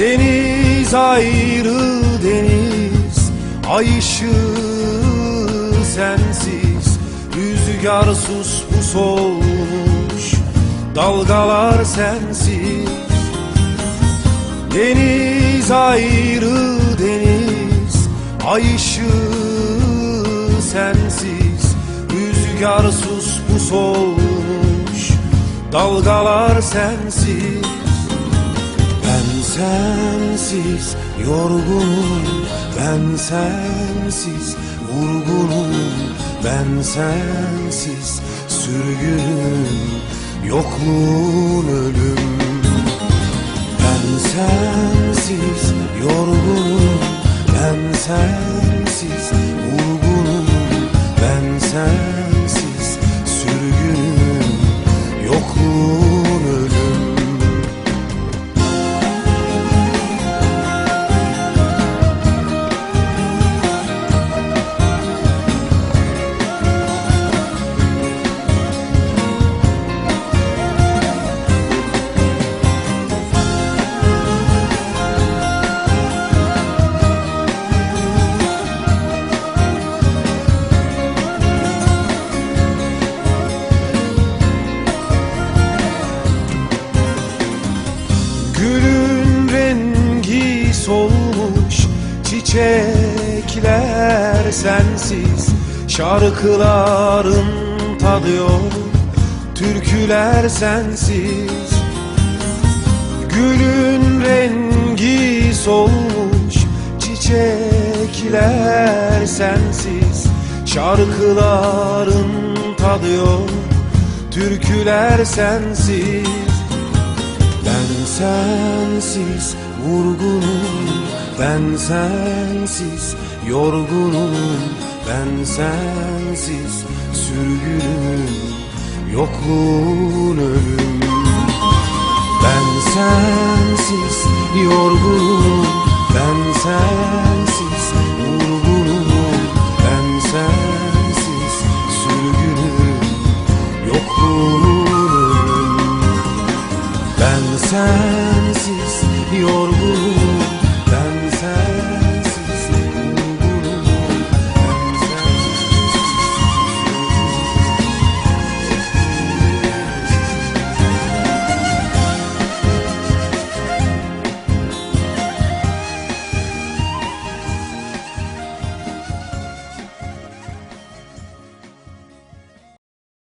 Deniz ayrı deniz Ay sensiz. Rüzgar sus pus olmuş Dalgalar sensiz. Deniz ayrı deniz Ay sensiz. Rüzgar sus pus olmuş Dalgalar sensiz sensiz yorgunum. Ben sensiz vurgunum. Ben sensiz sürgünüm. Yokluğun ölüm. Ben sensiz solmuş Çiçekler sensiz. Şarkıların tadı yok Türküler sensiz. Gülün rengi solmuş Çiçekler sensiz. Şarkıların tadı yok Türküler sensiz sensiz vurgunum Ben sensiz yorgunum Ben sensiz sürgünüm Yokluğun ölüm. Ben sensiz yorgunum Ben sensiz vurgunum Ben sensiz por.